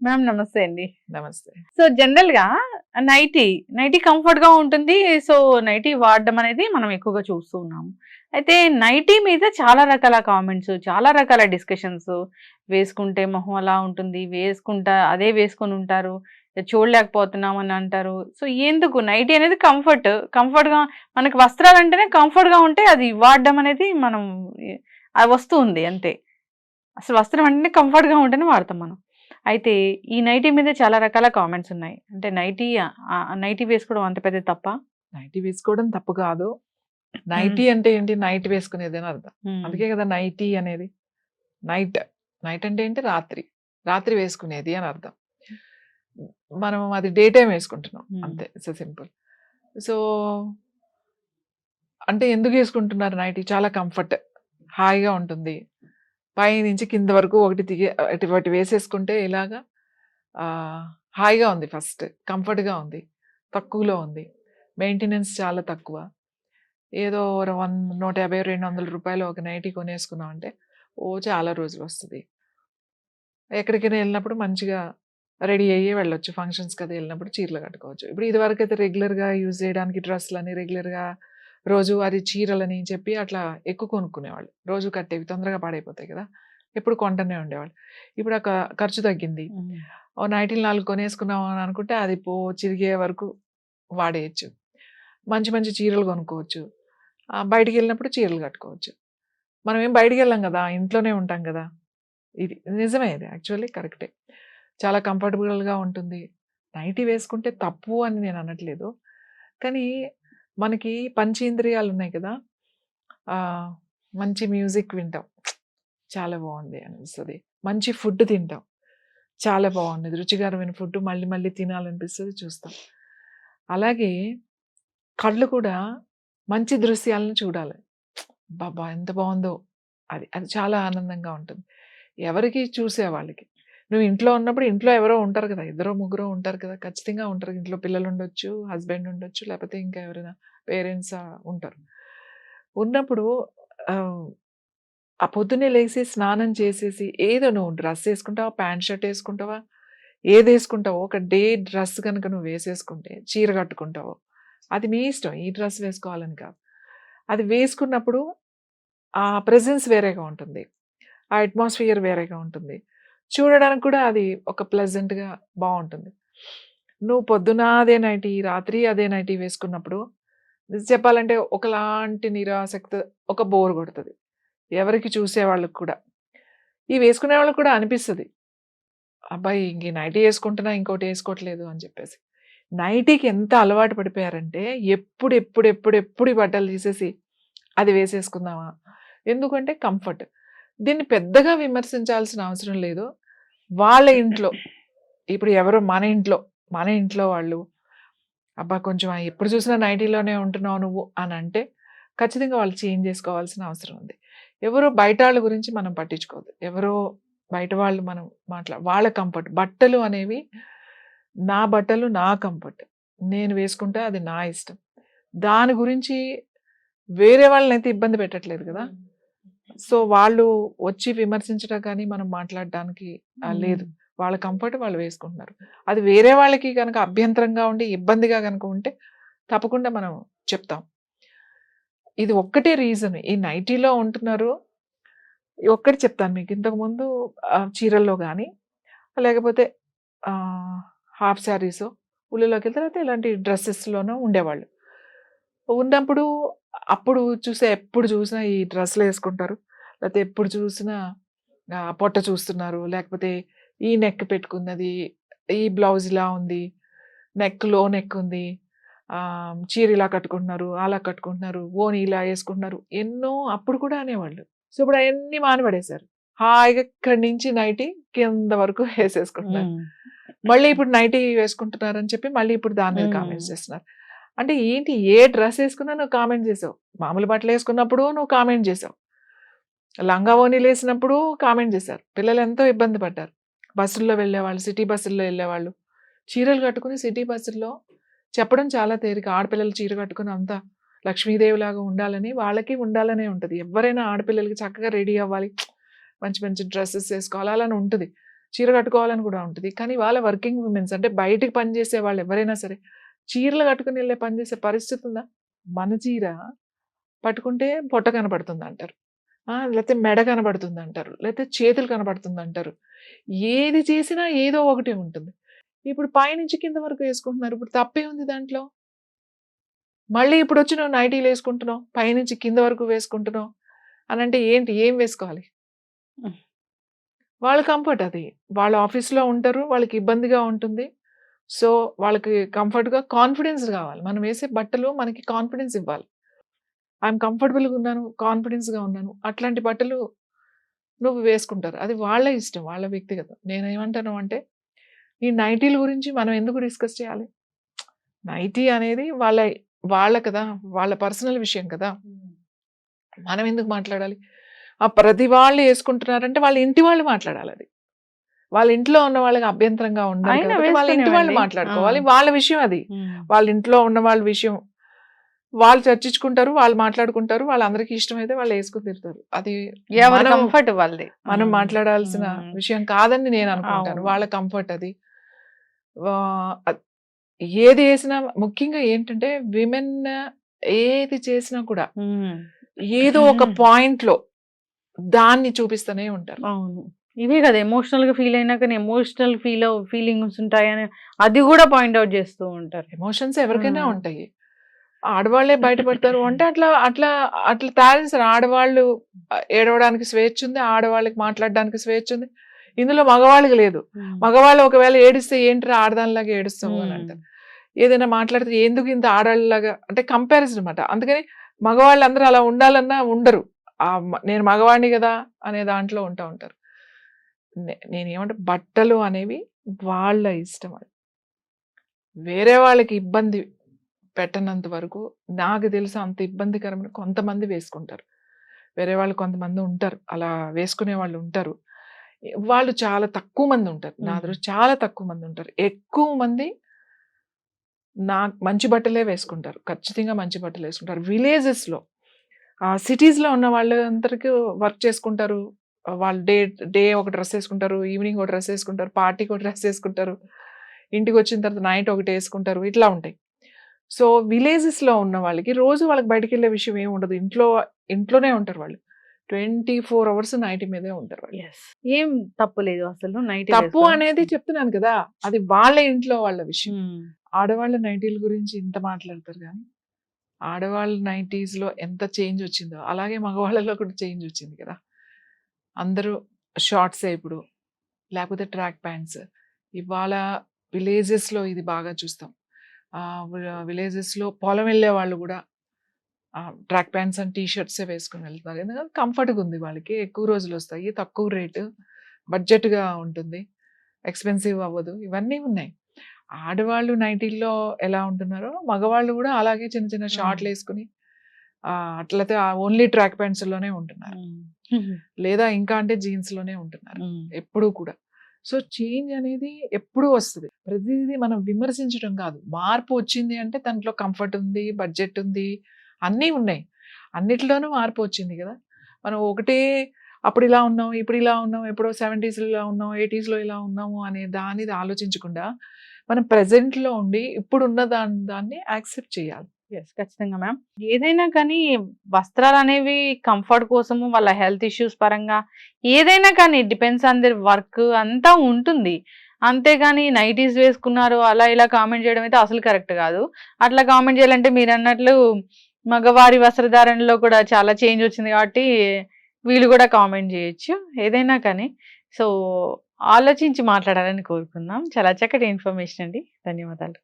Ma'am నమస్తే అండి. నమస్తే. సో జనరల్గా నైటీ నైటీ కంఫర్ట్గా ఉంటుంది. సో నైటీ వాడడం అనేది మనం ఎక్కువగా చూస్తూ ఉన్నాము అయితే నైటీ మీద చాలా రకాల కామెంట్స్ చాలా రకాల డిస్కషన్స్ వేసుకుంటే మొహం అలా ఉంటుంది వేసుకుంటా అదే వేసుకొని ఉంటారు చూడలేకపోతున్నాం అని అంటారు. సో ఎందుకు? నైటీ అనేది కంఫర్ట్ కంఫర్ట్గా మనకి వస్త్రాలు అంటేనే కంఫర్ట్గా ఉంటే అది వాడడం అనేది మనం అది వస్తుంది అంతే. అసలు వస్త్రం అంటేనే కంఫర్ట్గా ఉంటేనే వాడతాం మనం. అయితే ఈ నైటీ మీద చాలా రకాల కామెంట్స్ ఉన్నాయి. అంటే నైటీ నైటీ వేసుకోవడం అంత పెద్ద తప్ప? నైటీ వేసుకోవడం తప్పు కాదు. నైటీ అంటే ఏంటి? నైట్ వేసుకునేది అని అర్థం. అందుకే కదా నైటీ అనేది. నైట్. నైట్ అంటే ఏంటి? రాత్రి. రాత్రి వేసుకునేది అని అర్థం. మనం అది డే టైం వేసుకుంటున్నాం. అంతే. It's simple. సో అంటే ఎందుకు వేసుకుంటున్నారు నైటీ? చాలా కంఫర్ట్. హాయిగా ఉంటుంది. పై నుంచి కింద వరకు ఒకటి దిగే ఒకటి వేసేసుకుంటే ఇలాగా హాయిగా ఉంది ఫస్ట్. కంఫర్ట్గా ఉంది. తక్కువలో ఉంది. మెయింటెనెన్స్ చాలా తక్కువ. ఏదో వన్ నూట యాభై రెండు వందల రూపాయలు ఒక నైటీ కొనేసుకున్నాం అంటే ఓ చాలా రోజులు వస్తుంది. ఎక్కడికైనా వెళ్ళినప్పుడు మంచిగా రెడీ అయ్యి వెళ్ళొచ్చు. ఫంక్షన్స్కి కదా వెళ్ళినప్పుడు చీరలు కట్టుకోవచ్చు. ఇప్పుడు ఇదివరకు అయితే రెగ్యులర్గా యూజ్ చేయడానికి డ్రెస్సులని రెగ్యులర్గా రోజు అది చీరలని చెప్పి అట్లా ఎక్కువ కొనుక్కునేవాళ్ళు. రోజు కట్టేవి తొందరగా పాడైపోతాయి కదా! ఎప్పుడు కొంటనే ఉండేవాళ్ళు. ఇప్పుడు ఆ క- ఖర్చు తగ్గింది. ఓ నైటీలు నాలుగు కొనేసుకున్నాం అని అనుకుంటే అది పో చిరిగే వరకు వాడేయచ్చు. మంచి మంచి చీరలు కొనుక్కోవచ్చు. బయటికి వెళ్ళినప్పుడు చీరలు కట్టుకోవచ్చు. మనం ఏం బయటికి వెళ్ళాం కదా! ఇంట్లోనే ఉంటాం కదా! ఇది నిజమే ఇది యాక్చువల్లీ కరెక్టే. చాలా కంఫర్టబుల్గా ఉంటుంది. నైటీ వేసుకుంటే తప్పు అని నేను అనట్లేదు. కానీ మనకి పంచేంద్రియాలు ఉన్నాయి కదా మంచి మ్యూజిక్ వింటాం. చాలా బాగుంది అనిపిస్తుంది. మంచి ఫుడ్ తింటాం. చాలా బాగుంది. రుచికరమైన ఫుడ్ మళ్ళీ మళ్ళీ తినాలనిపిస్తుంది చూస్తాం. అలాగే కళ్ళు కూడా మంచి దృశ్యాలను చూడాలి. బాబా ఎంత బాగుందో! అది అది చాలా ఆనందంగా ఉంటుంది. ఎవరికి చూసే వాళ్ళకి నువ్వు ఇంట్లో ఉన్నప్పుడు ఇంట్లో ఎవరో ఉంటారు కదా ఇద్దరు ముగ్గురో ఉంటారు కదా ఖచ్చితంగా ఉంటారు. ఇంట్లో పిల్లలు ఉండొచ్చు హస్బెండ్ ఉండొచ్చు లేకపోతే ఇంకా ఎవరైనా పేరెంట్స్ ఉంటారు. ఉన్నప్పుడు ఆ, పొద్దున్నే లేచి స్నానం చేసేసి ఏదో నువ్వు డ్రెస్ వేసుకుంటావా ప్యాంట్ షర్ట్ వేసుకుంటావా ఏది వేసుకుంటావో ఒక డే డ్రెస్ కనుక నువ్వు వేసేసుకుంటే చీర కట్టుకుంటావో అది మీ ఇష్టం. ఈ డ్రెస్ వేసుకోవాలని కాదు. అది వేసుకున్నప్పుడు ఆ ప్రెజెన్స్ వేరేగా ఉంటుంది. ఆ అట్మాస్ఫియర్ వేరేగా ఉంటుంది. చూడడానికి కూడా అది ఒక ప్లెజెంట్గా బాగుంటుంది నువ్వు పొద్దున అదే నైటీ రాత్రి అదే నైటీ వేసుకున్నప్పుడు చెప్పాలంటే ఒకలాంటి నిరాసక్తి ఒక బోర్ కొడుతుంది. ఎవరికి చూసే వాళ్ళకి కూడా. ఈ వేసుకునే వాళ్ళకి కూడా అనిపిస్తుంది. అబ్బాయి ఇంక నైటీ వేసుకుంటున్నా ఇంకోటి వేసుకోవట్లేదు అని చెప్పేసి. నైటీకి ఎంత అలవాటు పడిపోయారంటే ఎప్పుడు ఎప్పుడు ఎప్పుడు ఎప్పుడు ఈ బట్టలు తీసేసి అది వేసేసుకుందామా? ఎందుకంటే కంఫర్ట్. దీన్ని పెద్దగా విమర్శించాల్సిన అవసరం లేదు. వాళ్ళ ఇంట్లో ఇప్పుడు ఎవరో మన ఇంట్లో మన ఇంట్లో వాళ్ళు అబ్బా! కొంచెం ఎప్పుడు చూసినా నైటీలోనే ఉంటున్నావు నువ్వు అని అంటే ఖచ్చితంగా వాళ్ళు చేంజ్ చేసుకోవాల్సిన అవసరం ఉంది. ఎవరో బయట వాళ్ళ గురించి మనం పట్టించుకోవద్దు. ఎవరో బయట వాళ్ళు మనం మాట్లా వాళ్ళ కంఫర్ట్. బట్టలు అనేవి నా బట్టలు నా కంఫర్ట్. నేను వేసుకుంటే అది నా ఇష్టం. దాని గురించి వేరే వాళ్ళని అయితే ఇబ్బంది పెట్టట్లేదు కదా. సో వాళ్ళు వచ్చి విమర్శించడం కానీ మనం మాట్లాడడానికి లేదు. వాళ్ళ కంఫర్ట్ వాళ్ళు వేసుకుంటున్నారు. అది వేరే వాళ్ళకి కనుక అభ్యంతరంగా ఉండి ఇబ్బందిగా కనుక ఉంటే తప్పకుండా మనం చెప్తాం. ఇది ఒక్కటే రీజన్. ఈ నైటీలో ఉంటున్నారు ఒక్కటి చెప్తాను మీకు. ఇంతకుముందు చీరల్లో కానీ లేకపోతే హాఫ్ శారీస్ ఉల్లిలోకి వెళ్తే ఇలాంటి డ్రెస్సెస్లోనూ ఉండేవాళ్ళు. ఉన్నప్పుడు అప్పుడు చూసే ఎప్పుడు చూసినా ఈ డ్రెస్సులు వేసుకుంటారు. లేకపోతే ఎప్పుడు చూసినా పొట్ట చూస్తున్నారు. లేకపోతే ఈ నెక్ పెట్టుకున్నది ఈ బ్లౌజ్ ఇలా ఉంది నెక్లో నెక్ ఉంది చీర ఇలా కట్టుకుంటున్నారు అలా కట్టుకుంటున్నారు ఓని ఇలా వేసుకుంటున్నారు ఎన్నో అప్పుడు కూడా అనేవాళ్ళు. సో ఇప్పుడు అవన్నీ మానబడేశారు హాయిగా ఇక్కడి నుంచి నైటీ కింద వరకు వేసేసుకుంటున్నారు. మళ్ళీ ఇప్పుడు నైటీ వేసుకుంటున్నారు అని చెప్పి మళ్ళీ ఇప్పుడు దాని మీద. కామెంట్స్ చేస్తున్నారు. అంటే ఏంటి ఏ డ్రెస్ వేసుకున్నా నువ్వు కామెంట్ చేసావు? మామూలు బట్టలు వేసుకున్నప్పుడు నువ్వు కామెంట్ చేసావు. లంగా ఓనీలు కామెంట్ చేశారు. పిల్లలు ఎంతో ఇబ్బంది పడ్డారు. బస్సుల్లో వెళ్ళేవాళ్ళు సిటీ బస్సుల్లో వెళ్ళేవాళ్ళు. చీరలు కట్టుకుని సిటీ బస్సుల్లో చెప్పడం చాలా తేలిక. ఆడపిల్లలు చీర కట్టుకుని అంతా లక్ష్మీదేవిలాగా ఉండాలని వాళ్ళకి ఉండాలనే ఉంటుంది. ఎవరైనా ఆడపిల్లలకి చక్కగా రెడీ అవ్వాలి. మంచి మంచి డ్రెస్సెస్ వేసుకోవాలి అలా ఉంటుంది. చీర కట్టుకోవాలని కూడా ఉంటుంది. కానీ వాళ్ళ వర్కింగ్ ఉమెన్స్ అంటే బయటికి పనిచేసే వాళ్ళు ఎవరైనా సరే చీరలు కట్టుకుని వెళ్ళే పనిచేసే పరిస్థితి ఉందా? మన చీర పట్టుకుంటే పొట్ట కనపడుతుంది అంటారు. లేకపోతే మెడ కనబడుతుంది అంటారు లేకపోతే చేతులు కనబడుతుంది అంటారు ఏది చేసినా ఏదో ఒకటి ఉంటుంది. ఇప్పుడు పైనుంచి కింద వరకు వేసుకుంటున్నారు ఇప్పుడు తప్పే ఉంది దాంట్లో? మళ్ళీ ఇప్పుడు వచ్చి నువ్వు నైటీలు వేసుకుంటున్నావు పైనుంచి కింద వరకు వేసుకుంటున్నావు అని అంటే ఏంటి ఏం వేసుకోవాలి. వాళ్ళ కంఫర్ట్ అది. వాళ్ళ ఆఫీస్లో ఉంటారు వాళ్ళకి ఇబ్బందిగా ఉంటుంది. సో వాళ్ళకి కంఫర్ట్గా కాన్ఫిడెన్స్ కావాలి. మనం వేసే బట్టలు మనకి కాన్ఫిడెన్స్ ఇవ్వాలి. ఐఎమ్ కంఫర్టబుల్గా ఉన్నాను కాన్ఫిడెన్స్గా ఉన్నాను అట్లాంటి బట్టలు నువ్వు వేసుకుంటారు. అది వాళ్ళ ఇష్టం వాళ్ళ వ్యక్తిగతం. నేను ఏమంటాను అంటే ఈ నైటీల గురించి మనం ఎందుకు డిస్కస్ చేయాలి? నైటీ అనేది వాళ్ళ వాళ్ళ కదా వాళ్ళ పర్సనల్ విషయం కదా. మనం ఎందుకు మాట్లాడాలి? ఆ ప్రతి వాళ్ళు వేసుకుంటున్నారంటే వాళ్ళ ఇంటి వాళ్ళు మాట్లాడాలి అది. వాళ్ళ ఇంట్లో ఉన్న వాళ్ళకి అభ్యంతరంగా ఉండాలి వాళ్ళ ఇంటి వాళ్ళు. మాట్లాడుకోవాలి. వాళ్ళ విషయం అది. వాళ్ళ ఇంట్లో ఉన్న వాళ్ళ విషయం వాళ్ళు చర్చించుకుంటారు వాళ్ళు మాట్లాడుకుంటారు వాళ్ళందరికీ ఇష్టమైతే వాళ్ళు వేసుకుని తిరుతారు అది కంఫర్ట్ వాళ్ళది మనం. మాట్లాడాల్సిన. విషయం కాదని నేను అనుకుంటాను. వాళ్ళ కంఫర్ట్ అది ఏది వేసినా ముఖ్యంగా ఏంటంటే విమెన్ ఏది చేసినా కూడా. ఏదో ఒక. పాయింట్లో దాన్ని చూపిస్తూనే ఉంటారు అవును ఇవే కదా ఎమోషనల్గా ఫీల్ అయినా కానీ ఎమోషనల్ ఫీల్ ఫీలింగ్స్ ఉంటాయని అది కూడా పాయింట్ అవుట్ చేస్తూ ఉంటారు ఎమోషన్స్ ఎవరికైనా. ఉంటాయి ఆడవాళ్ళే బయటపడతారు అంటే అట్లా అట్లా అట్లా తయారు చేస్తారు ఆడవాళ్ళు ఏడవడానికి స్వేచ్ఛ ఉంది ఆడవాళ్ళకి మాట్లాడడానికి స్వేచ్ఛ ఉంది. ఇందులో మగవాళ్ళకి లేదు. మగవాళ్ళు ఒకవేళ ఏడిస్తే ఏంటి ఆడదానిలాగా ఏడుస్తావు అని. అంటారు. ఏదైనా మాట్లాడితే ఎందుకు ఇంత ఆడవాళ్ళలాగా అంటే కంపారిజన్ అనమాట అందుకని మగవాళ్ళు అందరూ అలా ఉండాలన్నా ఉండరు. నేను మగవాడిని కదా అనే దాంట్లో ఉంటా ఉంటారు. నేను ఏమంటే బట్టలు అనేవి వాళ్ళ ఇష్టం అది. వేరే వాళ్ళకి ఇబ్బంది పెట్టనంత వరకు నాకు తెలిసి అంత ఇబ్బందికరమైన కొంతమంది వేసుకుంటారు. వేరే వాళ్ళు కొంతమంది ఉంటారు. అలా వేసుకునే వాళ్ళు ఉంటారు. వాళ్ళు చాలా తక్కువ మంది ఉంటారు. నా. దృష్టి చాలా తక్కువ మంది ఉంటారు. ఎక్కువ మంది నా మంచి బట్టలే వేసుకుంటారు. ఖచ్చితంగా మంచి బట్టలు వేసుకుంటారు. విలేజెస్లో ఆ సిటీస్లో ఉన్న వాళ్ళందరికీ వర్క్ చేసుకుంటారు. వాళ్ళు డే డే ఒక డ్రెస్ వేసుకుంటారు. ఈవినింగ్ ఒక డ్రెస్ వేసుకుంటారు. పార్టీకి ఒక డ్రెస్ వేసుకుంటారు. ఇంటికి వచ్చిన తర్వాత నైట్ ఒకటి వేసుకుంటారు. ఇట్లా ఉంటాయి. సో విలేజెస్లో ఉన్న వాళ్ళకి రోజు వాళ్ళకి బయటికి వెళ్ళే విషయం ఏమి ఉండదు. ఇంట్లో ఇంట్లోనే ఉంటారు వాళ్ళు. ట్వంటీ ఫోర్ అవర్స్ నైట్ మీదే ఉంటారు వాళ్ళు. ఏం తప్పు లేదు అసలు నైట్ తప్పు అనేది చెప్తున్నాను కదా! అది వాళ్ళ ఇంట్లో వాళ్ళ విషయం. ఆడవాళ్ళ నైటీల గురించి ఇంత మాట్లాడతారు కానీ ఆడవాళ్ళ నైటీస్లో ఎంత చేంజ్ వచ్చిందో అలాగే మగవాళ్ళలో కూడా చేంజ్ వచ్చింది కదా! అందరూ షార్ట్స్ ఇప్పుడు లేకపోతే ట్రాక్ ప్యాంట్స్. ఇవాళ విలేజెస్లో ఇది బాగా చూస్తాం. విలేజెస్లో పొలం వెళ్ళే వాళ్ళు కూడా ట్రాక్ ప్యాంట్స్ అండ్ టీ షర్ట్సే వేసుకుని వెళ్తున్నారు ఎందుకంటే కంఫర్ట్గా ఉంది వాళ్ళకి ఎక్కువ రోజులు వస్తాయి తక్కువ రేటు బడ్జెట్గా ఉంటుంది ఎక్స్పెన్సివ్ అవ్వదు ఇవన్నీ ఉన్నాయి. ఆడవాళ్ళు నైటీల్లో ఎలా ఉంటున్నారో మగవాళ్ళు కూడా అలాగే చిన్న చిన్న షార్ట్లు వేసుకుని ఆ, అట్లయితే ఓన్లీ ట్రాక్ ప్యాంట్స్లోనే ఉంటున్నారు లేదా ఇంకా అంటే జీన్స్లోనే ఉంటున్నారు ఎప్పుడూ కూడా. సో చేంజ్ అనేది ఎప్పుడూ వస్తుంది. ప్రతిదీ మనం విమర్శించడం కాదు. మార్పు వచ్చింది అంటే దాంట్లో కంఫర్ట్ ఉంది బడ్జెట్ ఉంది అన్నీ ఉన్నాయి. అన్నిట్లోనూ మార్పు వచ్చింది కదా! మనం ఒకటే అప్పుడు ఇలా ఉన్నాం ఇప్పుడు ఇలా ఉన్నాం ఎప్పుడో సెవెంటీస్లో ఇలా ఉన్నాం ఎయిటీస్లో ఇలా ఉన్నాము అనే దానిది ఆలోచించకుండా మనం ప్రజెంట్లో ఉండి ఇప్పుడు ఉన్న దాన్ని యాక్సెప్ట్ చేయాలి. ఎస్ ఖచ్చితంగా మ్యామ్ ఏదైనా కానీ వస్త్రాలు అనేవి కంఫర్ట్ కోసము వాళ్ళ హెల్త్ ఇష్యూస్ పరంగా ఏదైనా కానీ డిపెండ్స్ ఆన్ దర్ వర్క్ అంతా ఉంటుంది. అంతేగాని నైటీస్ వేసుకున్నారు అలా ఇలా కామెంట్ చేయడం అయితే అసలు కరెక్ట్ కాదు. అట్లా కామెంట్ చేయాలంటే మీరు అన్నట్లు మగవారి వస్త్రధారణలో కూడా చాలా చేంజ్ వచ్చింది కాబట్టి వీళ్ళు కూడా కామెంట్ చేయొచ్చు ఏదైనా కానీ. సో ఆలోచించి మాట్లాడాలని కోరుకుందాం. చాలా చక్కటి ఇన్ఫర్మేషన్ అండి. ధన్యవాదాలు.